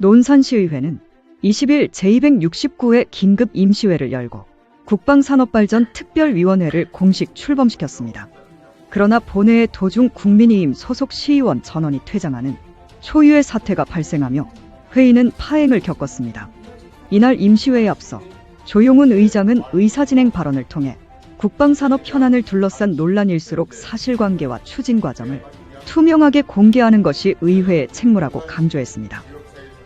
논산시의회는 20일 제269회 긴급 임시회를 열고 국방산업발전 특별위원회를 공식 출범시켰습니다. 그러나 본회의 도중 국민의힘 소속 시의원 전원이 퇴장하는 초유의 사태가 발생하며 회의는 파행을 겪었습니다. 이날 임시회에 앞서 조용훈 의장은 의사진행 발언을 통해 국방산업 현안을 둘러싼 논란일수록 사실관계와 추진 과정을 투명하게 공개하는 것이 의회의 책무라고 강조했습니다.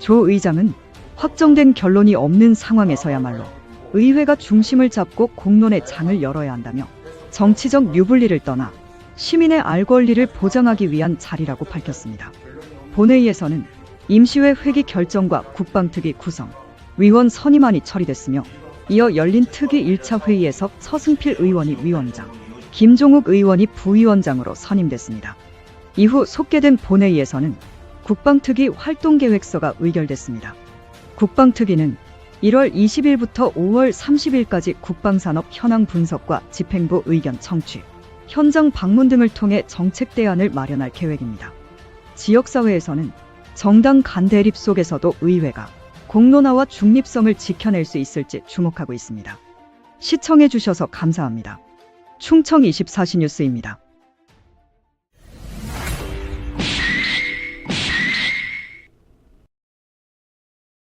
조 의장은 확정된 결론이 없는 상황에서야말로 의회가 중심을 잡고 공론의 장을 열어야 한다며 정치적 유불리를 떠나 시민의 알 권리를 보장하기 위한 자리라고 밝혔습니다. 본회의에서는 임시회 회기 결정과 국방특위 구성, 위원 선임안이 처리됐으며 이어 열린 특위 1차 회의에서 서승필 의원이 위원장, 김종욱 의원이 부위원장으로 선임됐습니다. 이후 속개된 본회의에서는 국방특위 활동계획서가 의결됐습니다. 국방특위는 1월 20일부터 5월 30일까지 국방산업 현황 분석과 집행부 의견 청취, 현장 방문 등을 통해 정책 대안을 마련할 계획입니다. 지역사회에서는 정당 간 대립 속에서도 의회가 공론화와 중립성을 지켜낼 수 있을지 주목하고 있습니다. 시청해주셔서 감사합니다. 충청 24시 뉴스입니다.